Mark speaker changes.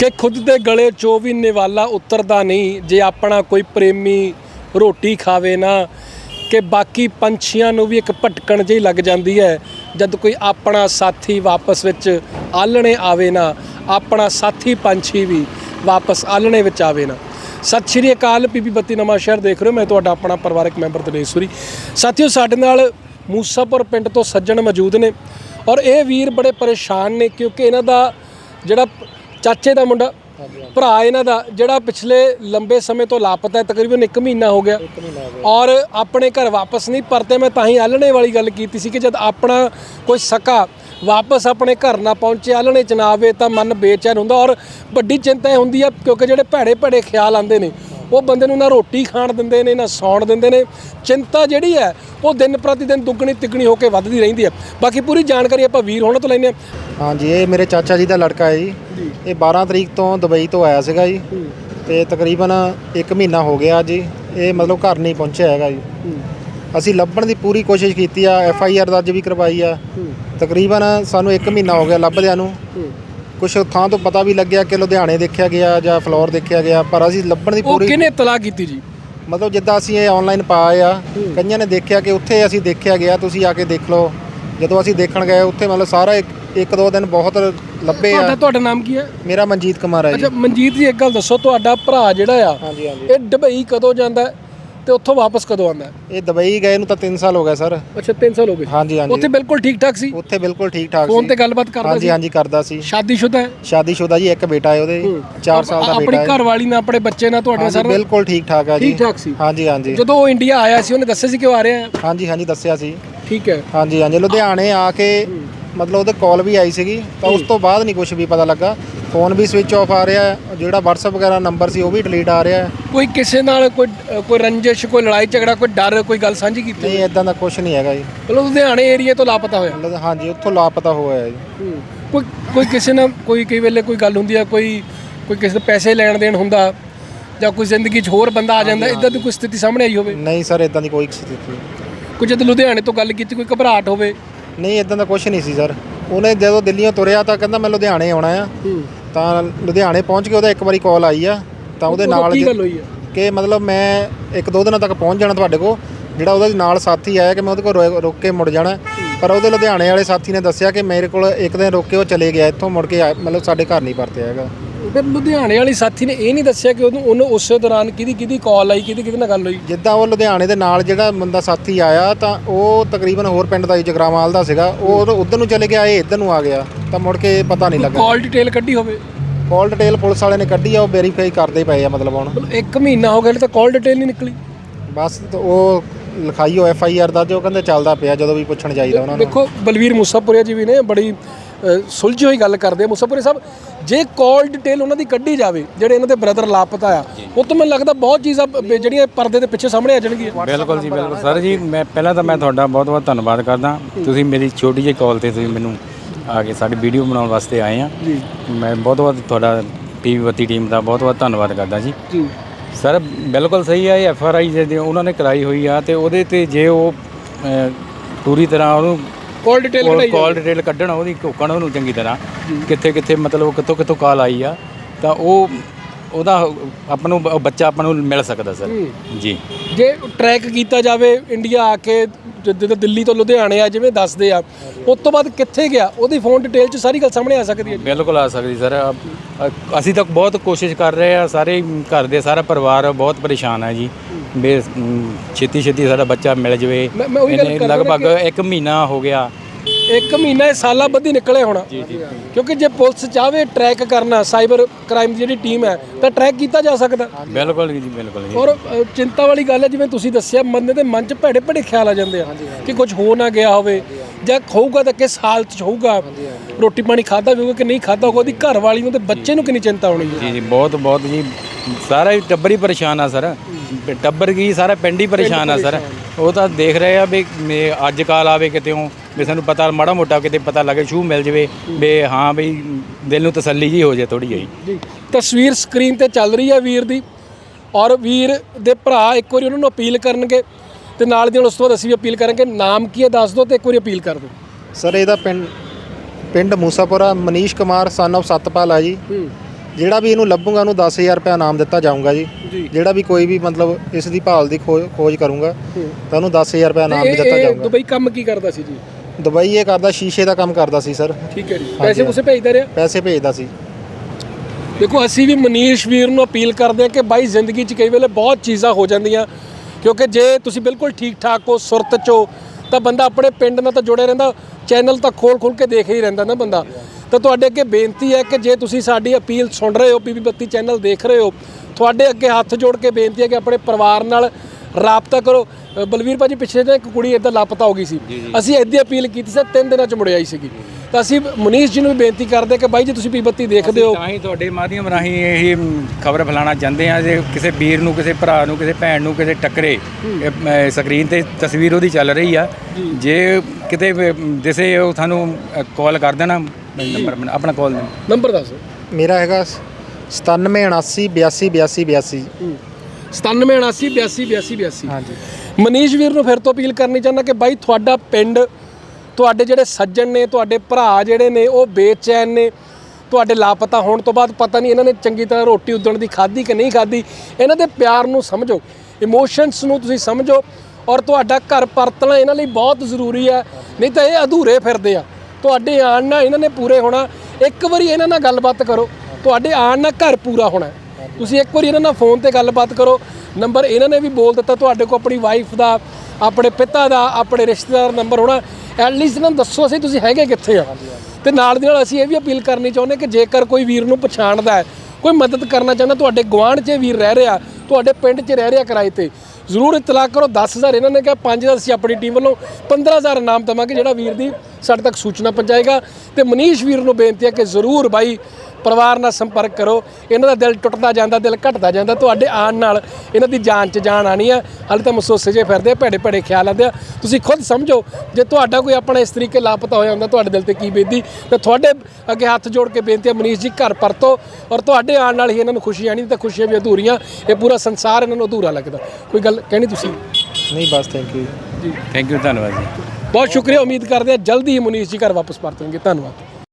Speaker 1: ਕਿ ਖੁਦ ਦੇ ਗਲੇ ਚੋਂ ਵੀ ਨਿਵਾਲਾ ਉਤਰਦਾ ਨਹੀਂ, ਜੇ ਆਪਣਾ ਕੋਈ ਪ੍ਰੇਮੀ ਰੋਟੀ ਖਾਵੇ ਨਾ, ਕਿ ਬਾਕੀ ਪੰਛੀਆਂ ਨੂੰ ਵੀ ਇੱਕ ਭਟਕਣ ਜਿਹੀ ਲੱਗ ਜਾਂਦੀ ਹੈ। ਜਦ ਕੋਈ ਆਪਣਾ ਸਾਥੀ ਵਾਪਸ ਵਿੱਚ ਆਲਣੇ ਆਵੇ ਨਾ, ਆਪਣਾ ਸਾਥੀ ਪੰਛੀ ਵੀ ਵਾਪਸ ਆਲਣੇ ਵਿੱਚ ਆਵੇ ਨਾ। ਸਤਿ ਸ਼੍ਰੀ ਅਕਾਲ ਪੀਪੀ ਬੱਤੀ ਨਵਾਂ ਸ਼ਹਿਰ ਦੇਖ ਰਹੇ ਹੋ। ਮੈਂ ਤੁਹਾਡਾ ਆਪਣਾ ਪਰਿਵਾਰਕ ਮੈਂਬਰ ਦਨੇਸ਼ਵਰੀ ਸਾਥੀਓ, ਸਾਡੇ ਨਾਲ ਮੂਸਾਪੁਰ ਪਿੰਡ ਤੋਂ ਸੱਜਣ ਮੌਜੂਦ ਨੇ ਔਰ ਇਹ ਵੀਰ ਬੜੇ ਪਰੇਸ਼ਾਨ ਨੇ ਕਿਉਂਕਿ ਇਹਨਾਂ ਦਾ ਜਿਹੜਾ ਚਾਚੇ ਦਾ ਮੁੰਡਾ ਭਰਾ ਇਹਨਾਂ ਦਾ ਜਿਹੜਾ ਪਿਛਲੇ ਲੰਬੇ ਸਮੇਂ ਤੋਂ ਲਾਪਤਾ ਹੈ ਤਕਰੀਬਨ 1 ਮਹੀਨਾ ਹੋ ਗਿਆ। ਔਰ ਆਪਣੇ ਘਰ ਵਾਪਸ ਨਹੀਂ ਪਰਤੇ ਮੈਂ ਤਾਂ ਹੀ ਆਲਣੇ ਵਾਲੀ ਗੱਲ ਕੀਤੀ ਸੀ ਕਿ ਜਦ ਆਪਣਾ ਕੋਈ ਸਕਾ ਵਾਪਸ ਆਪਣੇ ਘਰ ਨਾ ਪਹੁੰਚੇ ਆਲਣੇ ਚ ਨਾ ਆਵੇ ਤਾਂ ਮਨ ਬੇਚੈਨ ਹੁੰਦਾ। ਔਰ ਵੱਡੀ ਚਿੰਤਾ ਹੁੰਦੀ ਆ ਕਿਉਂਕਿ ਜਿਹੜੇ ਭੈੜੇ ਭੈੜੇ ਖਿਆਲ ਆਉਂਦੇ ਨੇ ਉਹ ਬੰਦੇ ਨੂੰ ਨਾ ਰੋਟੀ ਖਾਣ ਦਿੰਦੇ ਨੇ ਨਾ ਸੌਣ ਦਿੰਦੇ ਨੇ। ਚਿੰਤਾ ਜਿਹੜੀ ਹੈ ਉਹ ਦਿਨ ਪ੍ਰਤੀ ਦਿਨ ਦੁੱਗਣੀ ਤਿੱਗਣੀ ਹੋ ਕੇ ਵੱਧਦੀ ਰਹਿੰਦੀ ਹੈ। ਬਾਕੀ ਪੂਰੀ ਜਾਣਕਾਰੀ ਆਪਾਂ ਵੀਰ ਹੋਣਾ ਤੋਂ ਲੈਂਦੇ ਹਾਂ।
Speaker 2: ਹਾਂਜੀ ਇਹ ਮੇਰੇ ਚਾਚਾ ਜੀ ਦਾ ਲੜਕਾ ਹੈ ਜੀ। ਇਹ 12 ਤਰੀਕ ਤੋਂ ਦੁਬਈ ਤੋਂ ਆਇਆ ਸੀਗਾ ਜੀ। ਤੇ ਤਕਰੀਬਨ 1 ਮਹੀਨਾ ਹੋ ਗਿਆ ਜੀ। ਇਹ ਮਤਲਬ ਘਰ ਨਹੀਂ ਪਹੁੰਚਿਆ ਹੈਗਾ ਜੀ। ਅਸੀਂ ਲੱਭਣ ਦੀ ਪੂਰੀ ਕੋਸ਼ਿਸ਼ ਕੀਤੀ ਆ। ਐਫ ਆਈ ਆਰ ਦਰਜ ਵੀ ਕਰਵਾਈ ਆ। ਤਕਰੀਬਨ ਸਾਨੂੰ 1 ਮਹੀਨਾ ਹੋ ਗਿਆ ਲੱਭਦਿਆਂ ਨੂੰ। ਕੁਝ ਥਾਂ ਤੋਂ ਪਤਾ ਵੀ ਲੱਗਿਆ ਕਿ ਲੁਧਿਆਣੇ ਦੇਖਿਆ ਗਿਆ ਜਾਂ ਫਲੋਰ ਦੇਖਿਆ ਗਿਆ ਪਰ ਅਸੀਂ ਲੱਭਣ ਦੀ
Speaker 1: ਉਹ
Speaker 2: ਪੂਰੀ
Speaker 1: ਕਿਹਨੇ ਕੀਤੀ ਜੀ?
Speaker 2: ਮਤਲਬ ਜਿੱਦਾਂ ਅਸੀਂ ਇਹ ਆਨਲਾਈਨ ਪਾਏ ਆ ਕਈਆਂ ਨੇ ਦੇਖਿਆ ਕਿ ਉੱਥੇ ਅਸੀਂ ਦੇਖਿਆ ਗਿਆ ਤੁਸੀਂ ਆ ਕੇ ਦੇਖ ਲਓ। ਜਦੋਂ ਅਸੀਂ ਦੇਖਣ ਗਏ ਉੱਥੇ ਮਤਲਬ ਸਾਰਾ ਇੱਕ ਇੱਕ ਦੋ ਦਿਨ ਬਹੁਤ ਲੱਭੇ
Speaker 1: ਤੁਹਾਡਾ
Speaker 2: ਆ।
Speaker 1: ਤੁਹਾਡਾ ਨਾਮ ਕੀ ਹੈ?
Speaker 2: ਮੇਰਾ ਮਨਜੀਤ ਕੁਮਾਰ ਹੈ ਜੀ।
Speaker 1: ਅੱਛਾ ਮਨਜੀਤ ਜੀ ਇੱਕ ਗੱਲ ਦੱਸੋ ਤੁਹਾਡਾ ਭਰਾ ਜਿਹੜਾ ਆ
Speaker 2: ਹਾਂਜੀ ਹਾਂਜੀ।
Speaker 1: ਇਹ ਦੁਬਈ ਕਦੋਂ ਜਾਂਦਾ? ਹੈ ਤੇ ਉੱਥੋਂ ਵਾਪਸ ਕਦੋਂ ਆਉਂਦਾ?
Speaker 2: ਇਹ ਦੁਬਈ ਗਏ ਨੂੰ ਤਾਂ 3 ਸਾਲ ਹੋ ਗਏ ਸਰ।
Speaker 1: ਅੱਛਾ 3 ਸਾਲ ਹੋ ਗਏ।
Speaker 2: ਹਾਂਜੀ ਹਾਂਜੀ।
Speaker 1: ਉੱਥੇ ਬਿਲਕੁਲ ਠੀਕ ਠਾਕ ਸੀ?
Speaker 2: ਉੱਥੇ ਬਿਲਕੁਲ ਠੀਕ ਠਾਕ ਸੀ।
Speaker 1: ਫੋਨ ਤੇ ਗੱਲਬਾਤ ਕਰਦਾ
Speaker 2: ਹਾਂਜੀ ਹਾਂਜੀ ਕਰਦਾ ਸੀ।
Speaker 1: ਸ਼ਾਦੀशुदा ਹੈ?
Speaker 2: ਸ਼ਾਦੀशुदा ਜੀ ਇੱਕ ਬੇਟਾ ਹੈ ਉਹਦੇ। 4 ਸਾਲ ਦਾ ਬੇਟਾ ਹੈ।
Speaker 1: ਆਪਣੀ ਘਰ ਵਾਲੀ ਨਾਲ ਆਪਣੇ ਬੱਚੇ ਨਾਲ ਤੁਹਾਡੇ ਸਾਰਾ?
Speaker 2: ਬਿਲਕੁਲ ਠੀਕ ਠਾਕ ਹੈ ਜੀ।
Speaker 1: ਠੀਕ ਠਾਕ ਸੀ।
Speaker 2: ਹਾਂਜੀ ਹਾਂਜੀ।
Speaker 1: ਜਦੋਂ ਉਹ ਇੰਡੀਆ ਆਇਆ ਸੀ ਉਹਨੇ ਦੱਸਿਆ ਸੀ ਕਿ ਉਹ ਆ ਰਿਹਾ ਹੈ?
Speaker 2: ਹਾਂਜੀ ਹਾਂਜੀ ਦੱਸਿਆ ਸੀ।
Speaker 1: ਠੀਕ ਹੈ।
Speaker 2: ਹਾਂਜੀ ਹਾਂਜੀ ਲੁਧਿਆਣੇ ਆ ਕੇ ਮਤਲਬ ਉਹਦੇ ਕਾਲ ਵੀ ਆਈ ਸੀਗੀ ਤਾਂ ਉਸ ਤੋਂ ਬਾਅਦ ਨਹੀਂ ਕੁਝ ਵੀ ਪਤਾ ਲੱਗਾ। ਫੋਨ ਵੀ ਸਵਿਚ ਆਫ ਆ ਰਿਹਾ ਹੈ, ਜਿਹੜਾ WhatsApp ਵਗੈਰਾ ਨੰਬਰ ਸੀ ਉਹ ਵੀ ਡਿਲੀਟ ਆ ਰਿਹਾ ਹੈ।
Speaker 1: ਕੋਈ ਕਿਸੇ ਨਾਲ ਕੋਈ ਕੋਈ ਰੰਜਿਸ਼ ਕੋਈ ਲੜਾਈ ਝਗੜਾ ਕੋਈ ਡਰ ਕੋਈ ਗੱਲ ਸਾਂਝੀ ਕੀਤੀ
Speaker 2: ਨਹੀਂ ਇਦਾਂ ਦਾ ਕੁਝ ਨਹੀਂ ਹੈਗਾ ਜੀ।
Speaker 1: ਮਤਲਬ ਲੁਧਿਆਣੇ ਏਰੀਆ ਤੋਂ ਲਾਪਤਾ ਹੋਇਆ?
Speaker 2: ਹਾਂਜੀ ਉੱਥੋਂ ਲਾਪਤਾ ਹੋਇਆ ਹੈ ਜੀ।
Speaker 1: ਕੋਈ ਕੋਈ ਕਿਸੇ ਨਾਲ ਕੋਈ ਕਈ ਵੇਲੇ ਕੋਈ ਗੱਲ ਹੁੰਦੀ ਆ ਕੋਈ ਕੋਈ ਕਿਸੇ ਦੇ ਪੈਸੇ ਲੈਣ ਦੇਣ ਹੁੰਦਾ ਜਾਂ ਕੋਈ ਜ਼ਿੰਦਗੀ 'ਚ ਹੋਰ ਬੰਦਾ ਆ ਜਾਂਦਾ ਇਦਾਂ ਦੀ ਕੋਈ ਸਥਿਤੀ ਸਾਹਮਣੇ ਆਈ ਹੋਵੇ?
Speaker 2: ਨਹੀਂ ਸਰ ਇਦਾਂ ਦੀ ਕੋਈ ਸਥਿਤੀ
Speaker 1: ਕੋਈ ਜਦ ਲੁਧਿਆਣੇ ਤੋਂ ਗੱਲ ਕੀਤੀ ਕੋਈ ਘਬਰਾਹਟ ਹੋਵੇ?
Speaker 2: ਨਹੀਂ ਇਦਾਂ ਦਾ ਕੁਝ ਨਹੀਂ ਸੀ ਸਰ। ਉਹਨੇ ਜਦੋਂ ਦਿੱਲੀੋਂ ਤੁਰਿਆ ਤਾਂ ਕਹਿੰਦਾ ਮੈਂ ਲੁਧਿਆਣੇ ਆਉਣਾ ਆ। ਤਾਂ ਲੁਧਿਆਣੇ ਪਹੁੰਚ ਕੇ ਉਹਦਾ ਇੱਕ ਵਾਰੀ ਕਾਲ ਆਈ ਆ ਤਾਂ ਉਹਦੇ ਨਾਲ
Speaker 1: ਕੀ ਗੱਲ ਹੋਈ ਹੈ
Speaker 2: ਕਿ ਮਤਲਬ ਮੈਂ ਇੱਕ ਦੋ ਦਿਨਾਂ ਤੱਕ ਪਹੁੰਚ ਜਾਣਾ ਤੁਹਾਡੇ ਕੋਲ ਜਿਹੜਾ ਉਹਦੇ ਨਾਲ ਸਾਥੀ ਆਇਆ ਕਿ ਮੈਂ ਉਹਦੇ ਕੋਲ ਰੁਕ- ਕੇ ਮੁੜ ਜਾਣਾ। ਪਰ ਉਹਦੇ ਲੁਧਿਆਣੇ ਵਾਲੇ ਸਾਥੀ ਨੇ ਦੱਸਿਆ ਕਿ ਮੇਰੇ ਕੋਲ ਇੱਕ ਦਿਨ ਰੁਕ ਕੇ ਉਹ ਚਲੇ ਗਿਆ ਇੱਥੋਂ ਮੁੜ ਕੇ ਮਤਲਬ ਸਾਡੇ ਘਰ ਨਹੀਂ ਪਰਤਿਆ ਹੈਗਾ।
Speaker 1: ਫਿਰ ਲੁਧਿਆਣੇ ਵਾਲੀ ਸਾਥੀ ਨੇ ਇਹ ਨਹੀਂ ਦੱਸਿਆ ਕਿ ਉਹਨੂੰ ਉਹਨੂੰ ਉਸੇ ਦੌਰਾਨ ਕਿਹਦੀ ਕਿਹਦੀ ਕਾਲ ਆਈ ਕਿਹਦੀ ਕਿਹਦੇ ਨਾਲ ਗੱਲ ਹੋਈ?
Speaker 2: ਜਿੱਦਾਂ ਉਹ ਲੁਧਿਆਣੇ ਦੇ ਨਾਲ ਜਿਹੜਾ ਬੰਦਾ ਸਾਥੀ ਆਇਆ ਤਾਂ ਉਹ ਤਕਰੀਬਨ ਹੋਰ ਪਿੰਡ ਦਾ ਹੀ ਜਗਰਾਵਾਲ ਦਾ ਸੀਗਾ। ਉਹ ਉਧਰ ਨੂੰ ਚਲੇ ਗਿਆ ਇਹ ਇੱਧਰ ਨੂੰ ਆ ਗਿਆ। ਤਾਂ ਮੁੜ ਕੇ ਪਤਾ ਨਹੀਂ ਲੱਗਾ।
Speaker 1: ਕਾਲ ਡਿਟੇਲ ਕੱਢੀ ਹੋਵੇ।
Speaker 2: ਕਾਲ ਡਿਟੇਲ ਪੁਲਿਸ ਵਾਲੇ ਨੇ ਕੱਢੀ ਆ ਉਹ ਵੈਰੀਫਾਈ ਕਰਦੇ ਪਏ ਆ ਮਤਲਬ ਹੁਣ।
Speaker 1: ਇੱਕ ਮਹੀਨਾ ਹੋ ਗਿਆ ਤਾਂ ਕਾਲ ਡਿਟੇਲ ਨਹੀਂ ਨਿਕਲੀ।
Speaker 2: ਬਸ ਉਹ ਲਿਖਾਈ ਹੋ ਐਫ ਆਈ ਆਰ ਦਾ ਜੋ ਕਹਿੰਦੇ ਚੱਲਦਾ ਪਿਆ ਜਦੋਂ ਵੀ ਪੁੱਛਣ ਜਾਈਦਾ ਉਹਨਾਂ ਨੂੰ।
Speaker 1: ਦੇਖੋ ਬਲਵੀਰ ਮੁਸਾਪੁਰੀਆ ਜੀ ਵੀ ਨੇ ਬੜੀ ਸੁਲਝੀ ਹੋਈ ਗੱਲ ਕਰਦੇ ਮੁਸਾਪੁਰੀ ਸਾਹਿਬ ਜੇ ਕਾਲ ਡਿਟੇਲ ਉਹਨਾਂ ਦੀ ਕੱਢੀ ਜਾਵੇ ਜਿਹੜੇ ਇਹਨਾਂ ਦੇ ਬ੍ਰਦਰ ਲਾਪਤਾ ਆ ਉਹ ਤਾਂ ਮੈਨੂੰ ਲੱਗਦਾ ਬਹੁਤ ਚੀਜ਼ਾਂ ਬ- ਜਿਹੜੀਆਂ ਪਰਦੇ ਦੇ ਪਿੱਛੇ ਸਾਹਮਣੇ ਆ ਜਾਣਗੀਆਂ।
Speaker 3: ਬਿਲਕੁਲ ਜੀ ਬਿਲਕੁਲ। ਸਰ ਜੀ ਮੈਂ ਪਹਿਲਾਂ ਤਾਂ ਮੈਂ ਤੁਹਾਡਾ ਬਹੁਤ ਬਹੁਤ ਧੰਨਵਾਦ ਕਰਦਾ। ਤੁਸੀਂ ਮੇਰੀ ਛੋਟੀ ਜਿਹੀ ਕਾਲ ਤੇ ਤੁਸੀਂ ਮੈਨੂੰ ਆ ਕੇ ਸਾਡੀ ਵੀਡੀਓ ਬਣਾਉਣ ਵਾਸਤੇ ਆਏ ਆ।
Speaker 1: ਜੀ।
Speaker 3: ਮੈਂ ਬਹੁਤ ਬਹੁਤ ਤੁਹਾਡਾ ਟੀਵੀ ਬੱਤੀ ਟੀਮ ਦਾ ਬਹੁਤ ਬਹੁਤ ਧੰਨਵਾਦ ਕਰਦਾ ਜੀ।
Speaker 1: ਜੀ।
Speaker 3: ਸਰ ਬਿਲਕੁਲ ਸਹੀ ਹੈ ਐਫ ਆਰ ਆਈ ਜੇ ਉਹਨਾਂ ਨੇ ਕਰਾਈ ਹੋਈ ਆ ਤੇ ਉਹਦੇ ਤੇ ਜੇ ਉਹ ਪੂਰੀ ਤਰ੍ਹਾਂ ਉਹਨੂੰ
Speaker 1: ਕਾਲ ਡਿਟੇਲ ਕਢਾਈ
Speaker 3: ਕਾਲ ਡਿਟੇਲ ਕੱਢਣ ਉਹਦੀ ਘੋਕਣ ਉਹਨੂੰ ਚੰਗੀ ਤਰ੍ਹਾਂ। ਕਿੱਥੇ ਕਿੱਥੇ ਮਤਲਬ ਕਿੱਥੋਂ ਕਿੱਥੋਂ ਕਾਲ ਆਈ ਆ ਤਾਂ ਉਹ ਉਹਦਾ ਆਪਾਂ ਨੂੰ ਬੱਚਾ ਆਪਾਂ ਨੂੰ ਮਿਲ ਸਕਦਾ ਸਰ। ਜੀ।
Speaker 1: ਜੇ। ਟਰੈਕ ਕੀਤਾ ਜਾਵੇ ਇੰਡੀਆ ਆ ਕੇ ਜਦੋਂ ਦਿੱਲੀ ਤੋਂ ਲੁਧਿਆਣੇ ਆ ਜਿਵੇਂ ਦੱਸਦੇ ਆ ਉਸ ਤੋਂ ਬਾਅਦ ਕਿੱਥੇ ਗਿਆ ਉਹਦੀ ਫੋਨ ਡਿਟੇਲ ਚ ਸਾਰੀ ਗੱਲ ਸਾਹਮਣੇ ਆ ਸਕਦੀ ਹੈ।
Speaker 3: ਬਿਲਕੁਲ ਆ ਸਕਦੀ ਸਰ। ਅਸੀਂ ਤਾਂ ਬਹੁਤ ਕੋਸ਼ਿਸ਼ ਕਰ ਰਹੇ ਆ ਸਾਰੇ ਘਰ ਦੇ ਸਾਰਾ ਪਰਿਵਾਰ ਬਹੁਤ ਪਰੇਸ਼ਾਨ ਹੈ ਜੀ। ਬੇ ਛੇਤੀ ਛੇਤੀ ਸਾਡਾ ਬੱਚਾ ਮਿਲ ਜਵੇ।
Speaker 1: ਮੈਂ- ਮੈਂ ਉਹੀ ਗੱਲ
Speaker 3: ਇਹਨੇ
Speaker 1: ਕਰਦਾ
Speaker 3: ਲਗਭਗ 1 ਮਹੀਨਾ ਹੋ ਗਿਆ।
Speaker 1: ਇੱਕ ਮਹੀਨਾ ਇਹ ਸਾਲਾਂ ਬੱਧੀ ਨਿਕਲੇ ਹੋਣਾ। ਕਿਉਂਕਿ ਜੇ ਪੁਲਿਸ ਚਾਹਵੇ ਟਰੈਕ ਕਰਨਾ ਸਾਈਬਰ ਕ੍ਰਾਈਮ ਦੀ ਜਿਹੜੀ ਟੀਮ ਹੈ ਤਾਂ ਟਰੈਕ ਕੀਤਾ ਜਾ ਸਕਦਾ।
Speaker 3: ਬਿਲਕੁਲ ਜੀ ਬਿਲਕੁਲ ਜੀ।
Speaker 1: ਔਰ ਅ, ਚਿੰਤਾ ਵਾਲੀ ਗੱਲ ਹੈ ਜਿਵੇਂ ਤੁਸੀਂ ਦੱਸਿਆ ਬੰਦੇ ਦੇ ਮਨ 'ਚ ਭੈੜੇ ਭੈੜੇ ਖਿਆਲ ਆ ਜਾਂਦੇ ਆ ਕਿ ਕੁਝ ਹੋ ਨਾ ਗਿਆ ਹੋਵੇ ਜਾਂ ਹੋਊਗਾ ਤਾਂ ਕਿਸ ਹਾਲਤ 'ਚ ਹੋਊਗਾ। ਰੋਟੀ ਪਾਣੀ ਖਾਦਾ ਵੀ ਹੋਊਗਾ ਕਿ ਨਹੀਂ ਖਾਦਾ ਹੋਊਗਾ ਉਹਦੀ ਘਰ ਵਾਲੀ ਨੂੰ ਤੇ ਬੱਚੇ ਨੂੰ ਕਿੰਨੀ ਚਿੰਤਾ ਹੋਣੀ ਹੈ।
Speaker 3: ਜੀ ਜੀ ਬਹੁਤ ਬਹੁਤ ਜੀ। ਸਾਰਾ ਹੀ ਟੱਬਰ ਹੀ ਪਰੇਸ਼ਾਨ ਆ ਸਰ। ਟੱਬਰ ਕੀ ਸਾਰਾ ਪਿੰਡ ਹੀ ਪਰੇਸ਼ਾਨ ਆ ਸਰ। ਉਹ ਤਾਂ ਦੇਖ ਰਹੇ ਆ ਵੀ ਮੇ- ਅੱਜ ਕਾਲ ਆਵੇ ਕਿਤੇੋਂ ਵੀ ਸਾਨੂੰ ਪਤਾ ਮਾੜਾ ਮੋਟਾ ਕਿਤੇ ਪਤਾ ਲੱਗੇ ਛੂ ਮਿਲ ਜਵੇ ਵੀ ਹਾਂ ਵੀ ਦਿਲ ਨੂੰ ਤਸੱਲੀ ਜੀ ਹੋ ਜਾਏ ਥੋੜੀ ਜਿਹੀ।
Speaker 1: ਜੀ ਤਸਵੀਰ ਸਕਰੀਨ ਤੇ ਚੱਲ ਰਹੀ ਹੈ ਵੀਰ ਦੀ ਔਰ ਵੀਰ ਦੇ ਭਰਾ ਇੱਕ ਵਾਰੀ ਉਹਨਾਂ ਨੂੰ ਅਪੀਲ ਕਰਨਗੇ ਤੇ ਨਾਲ ਦੀ ਨਾਲ ਉਸ ਤੋਂ ਬਾਅਦ ਅਸੀਂ ਵੀ ਅਪੀਲ ਕਰਾਂਗੇ ਨਾਮ ਕੀ ਹੈ ਦੱਸ ਦਿਓ ਤੇ ਇੱਕ ਵਾਰੀ ਅਪੀਲ ਕਰ ਦਿਓ।
Speaker 2: ਸਰ ਇਹਦਾ ਪਿੰਡ ਪਿੰਡ ਮੂਸਾਪੁਰਾ ਮਨੀਸ਼ ਕੁਮਾਰ ਸਨ of ਸਤਪਾਲ ਆ ਜੀ। ਜਿਹੜਾ ਵੀ ਇਹਨੂੰ ਲੱਭੂਗਾ ਉਹਨੂੰ 10000 ਰੁਪਏ ਇਨਾਮ ਦਿੱਤਾ ਜਾਊਗਾ ਜੀ।
Speaker 1: ਜੀ।
Speaker 2: ਜਿਹੜਾ ਵੀ ਕੋਈ ਵੀ ਮਤਲਬ ਇਸ ਦੀ ਭਾਲ ਦੀ ਖੋਜ ਖੋਜ ਕਰੂੰਗਾ ਤਾਂ ਉਹਨੂੰ 10000 ਰੁਪਏ ਇਨਾਮ ਵੀ ਦਿੱਤਾ
Speaker 1: ਇਹ
Speaker 2: ਜਾਊਗਾ।
Speaker 1: ਦੁਬਈ ਕੰਮ ਕੀ ਕਰਦਾ ਸੀ ਜੀ?
Speaker 2: ਦੁਬਈ ਇਹ ਕਰਦਾ ਸ਼ੀਸ਼ੇ ਦਾ ਕੰਮ ਕਰਦਾ ਸੀ ਸਰ।
Speaker 1: ਠੀਕ ਹੈ ਜੀ। ਪੈਸੇ ਪੂਸੇ ਭੇਜਦਾ ਰਿਹਾ?
Speaker 2: ਪੈਸੇ ਭੇਜਦਾ ਸੀ।
Speaker 1: ਦੇਖੋ ਅਸੀਂ ਵੀ ਮਨੀਸ਼ ਵੀਰ ਨੂੰ ਅਪੀਲ ਕਰਦੇ ਹਾਂ ਕਿ ਬਾਈ ਜ਼ਿੰਦਗੀ 'ਚ ਕਈ ਵੇਲੇ ਬਹੁਤ ਚੀਜ਼ਾਂ ਹੋ ਜਾਂਦੀਆਂ ਕਿਉਂਕਿ ਜੇ ਤੁਸੀਂ ਬਿਲਕੁਲ ਠੀਕ ਠਾਕ ਹੋ ਸੁਰਤ 'ਚ ਤਾਂ ਬੰਦਾ ਆਪਣੇ ਪਿੰਡ ਨਾਲ ਤਾਂ ਜੁੜਿਆ ਰਹਿੰਦਾ ਚੈਨਲ ਤਾਂ ਖੋਲ ਖੋਲ ਕੇ ਦੇਖ ਹੀ ਰਹਿੰਦਾ ਨਾ ਬੰਦਾ। ਤਾਂ ਤੁਹਾਡੇ ਅੱਗੇ ਬੇਨਤੀ ਹੈ ਕਿ ਜੇ ਤੁਸੀਂ ਸਾਡੀ ਅਪੀਲ ਸੁਣ ਰਹੇ ਹੋ ਪੀਪੀ ਬੱਤੀ ਚੈਨਲ ਦੇਖ ਰਹੇ ਹੋ ਤੁਹਾਡੇ ਅੱਗੇ ਹੱਥ ਜੋੜ ਕੇ ਬੇਨਤੀ ਹੈ ਕਿ ਆਪਣੇ ਪਰਿਵਾਰ ਨਾਲ ਰਾਬਤਾ ਕਰੋ। ਬਲਵੀਰ ਭਾਜੀ ਪਿੱਛੇ ਜਿਹੇ ਇੱਕ ਕੁੜੀ ਇੱਦਾਂ ਲਾਪਤਾ ਹੋ ਗਈ ਸੀ। ਅਸੀਂ ਇੱਦੀ ਅਪੀਲ ਕੀਤੀ ਸੀ ਤਿੰਨ ਦਿਨਾਂ ਚ ਮੁੜ ਆਈ ਸੀਗੀ। ਤਾਂ ਅਸੀਂ ਮਨੀਸ਼ ਜੀ ਨੂੰ ਵੀ ਬੇਨਤੀ ਕਰਦੇ ਕਿ ਬਾਈ ਜੀ ਤੁਸੀਂ ਪੀਪੀ ਬੱਤੀ ਦੇਖਦੇ ਹੋ
Speaker 3: ਤਾਂ ਹੀ ਤੁਹਾਡੇ ਮਾਧਿਅਮ ਰਾਹੀਂ ਇਹ ਖਬਰ ਫੈਲਾਉਣਾ ਚਾਹੁੰਦੇ ਆ ਜੇ ਕਿਸੇ ਵੀਰ ਨੂੰ ਕਿਸੇ ਭਰਾ ਨੂੰ ਕਿਸੇ ਭੈਣ ਨੂੰ ਕਿਸੇ ਟੱਕਰੇ ਸਕਰੀਨ ਤੇ ਤਸਵੀਰ ਉਹਦੀ ਚੱਲ ਰਹੀ ਆ। ਜੇ। ਕਿਤੇ ਦਿਸੇ ਉਹ ਤੁਹਾਨੂੰ ਕਾਲ ਕਰ ਦੇਣਾ। ਨੰਬਰ ਆਪਣਾ- ਆਪਣਾ ਕਾਲ ਦੇਣਾ
Speaker 1: ਨੰਬਰ ਦੱਸੋ।
Speaker 2: ਮੇਰਾ ਹੈਗਾ 97 82 82 82
Speaker 1: 97 82 82 82
Speaker 2: ਹਾਂਜੀ।
Speaker 1: ਮਨੀਸ਼ ਵੀਰ ਨੂੰ ਫਿਰ ਤੋਂ ਅਪੀਲ ਕਰਨੀ ਚਾਹੁੰਦਾ ਕਿ ਬਾਈ ਤੁਹਾਡਾ ਪਿੰਡ ਤੁਹਾਡੇ ਜਿਹੜੇ ਸੱਜਣ ਨੇ ਤੁਹਾਡੇ ਭਰਾ ਜਿਹੜੇ ਨੇ ਉਹ ਬੇਚੈਨ ਨੇ ਤੁਹਾਡੇ ਲਾਪਤਾ ਹੋਣ ਤੋਂ ਬਾਅਦ ਪਤਾ ਨਹੀਂ ਇਹਨਾਂ ਨੇ ਚੰਗੀ ਤਰ੍ਹਾਂ ਰੋਟੀ ਉਦਣ ਦੀ ਖਾਧੀ ਕਿ ਨਹੀਂ ਖਾਧੀ। ਇਹਨਾਂ ਦੇ ਪਿਆਰ ਨੂੰ ਸਮਝੋ ਇਮੋਸ਼ਨਸ ਨੂੰ ਤੁਸੀਂ ਸਮਝੋ ਔਰ ਤੁਹਾਡਾ ਘਰ ਪਰਤਣਾ ਇਹਨਾਂ ਲਈ ਬਹੁਤ ਜ਼ਰੂਰੀ ਹੈ ਨਹੀਂ ਤਾਂ ਇਹ ਅਧੂਰੇ ਫਿਰਦੇ ਆ। ਤੁਹਾਡੇ ਆਣ ਨਾਲ ਇਹਨਾਂ ਨੇ ਪੂਰੇ ਹੋਣਾ। ਇੱਕ ਵਾਰੀ ਇਹਨਾਂ ਨਾਲ ਗੱਲਬਾਤ ਕਰੋ। ਤੁਹਾਡੇ ਆਣ ਨਾਲ ਘਰ ਪੂਰਾ ਹੋਣਾ ਤੁਸੀਂ ਇੱਕ ਵਾਰੀ ਇਹਨਾਂ ਨਾਲ ਫੋਨ ਤੇ ਗੱਲਬਾਤ ਕਰੋ। ਨੰਬਰ ਇਹਨਾਂ ਨੇ ਵੀ ਬੋਲ ਦਿੱਤਾ, ਤੁਹਾਡੇ ਕੋਲ ਆਪਣੀ ਵਾਈਫ ਦਾ, ਆਪਣੇ ਪਿਤਾ ਦਾ, ਆਪਣੇ ਰਿਸ਼ਤੇਦਾਰ ਨੰਬਰ ਹੋਣਾ। ਐਟਲੀਸਟ ਇਹਨਾਂ ਨੂੰ ਦੱਸੋ ਅਸੀਂ ਤੁਸੀਂ ਹੈਗੇ ਕਿੱਥੇ ਆ। ਤੇ ਨਾਲ ਦੀ ਨਾਲ ਅਸੀਂ ਇਹ ਵੀ ਅਪੀਲ ਕਰਨੀ ਚਾਹੁੰਦੇ ਕਿ ਜੇਕਰ ਕੋਈ ਵੀਰ ਨੂੰ ਪਛਾਣਦਾ ਹੈ, ਕੋਈ ਮਦਦ ਕਰਨਾ ਚਾਹੁੰਦਾ, ਤੁਹਾਡੇ ਗੁਆਂਢ 'ਚ ਵੀਰ ਰਹਿ ਰਿਹਾ, ਤੁਹਾਡੇ ਪਿੰਡ 'ਚ ਰਹਿ ਰਿਹਾ ਕਿਰਾਏ ਤੇ ਜ਼ਰੂਰ ਇਤਲਾਹ ਕਰੋ 10000 ਇਹਨਾਂ ਨੇ ਕਿਹਾ 5000 ਅਸੀਂ ਆਪਣੀ ਟੀਮ ਵੱਲੋਂ 15000 ਇਨਾਮ ਦੇਵਾਂਗੇ, ਜਿਹੜਾ ਵੀਰ ਦੀ ਸਾਡੇ ਤੱਕ ਸੂਚਨਾ ਪਹੁੰਚਾਏਗਾ। ਤੇ ਮਨੀਸ਼ ਵੀਰ ਨੂੰ ਬੇਨਤੀ ਹੈ ਕਿ ਜ਼ਰੂਰ ਬਾਈ ਪਰਿਵਾਰ ਨਾਲ ਸੰਪਰਕ ਕਰੋ ਇਹਨਾਂ ਦਾ ਦਿਲ ਟੁੱਟਦਾ ਜਾਂਦਾ ਦਿਲ ਘਟਦਾ ਜਾਂਦਾ ਤੁਹਾਡੇ ਆਉਣ ਨਾਲ ਇਹਨਾਂ ਦੀ ਜਾਨ 'ਚ ਜਾਨ ਆਣੀ ਆ। ਹਾਲੇ ਤਾਂ ਮਸੋਸੇ ਜੇ ਫਿਰਦੇ ਆ ਭੈੜੇ ਭੈੜੇ ਖਿਆਲ ਆਉਂਦੇ ਆ। ਤੁਸੀਂ ਖੁਦ ਸਮਝੋ ਜੇ ਤੁਹਾਡਾ ਕੋਈ ਆਪਣਾ ਇਸ ਤਰੀਕੇ ਲਾਪਤਾ ਹੋਇਆ ਹੁੰਦਾ ਤੁਹਾਡੇ ਦਿਲ ਤੇ ਕੀ ਬੀਤਦੀ ਤੇ ਤੁਹਾਡੇ ਅੱਗੇ ਹੱਥ ਜੋੜ ਕੇ ਬੇਨਤੀ ਹੈ ਮਨੀਸ਼ ਜੀ ਘਰ ਪਰਤੋ ਔਰ ਤੁਹਾਡੇ ਆਉਣ ਨਾਲ ਹੀ ਇਹਨਾਂ ਨੂੰ ਖੁਸ਼ੀ ਆਣੀ ਤਾਂ ਖੁਸ਼ੀਆਂ ਵੀ ਅਧੂਰੀਆਂ ਇਹ ਪੂਰਾ ਸੰਸਾਰ ਇਹਨਾਂ ਨੂੰ ਅਧੂਰਾ ਲੱਗਦਾ। ਕੋਈ ਗੱਲ ਕਹਿਣੀ ਤੁਸੀਂ?
Speaker 2: ਨਹੀਂ ਬਸ ਥੈਂਕ ਯੂ
Speaker 1: ਜੀ
Speaker 3: ਥੈਂਕ ਯੂ ਧੰਨਵਾਦ ਜੀ।
Speaker 1: ਬਹੁਤ ਸ਼ੁਕਰੀਆ ਉਮੀਦ ਕਰਦੇ ਹਾਂ ਜਲਦੀ ਹੀ ਮਨੀਸ਼ ਜੀ ਘਰ ਵਾਪਸ ਪਰਤਣਗੇ। ਧੰਨਵਾਦ।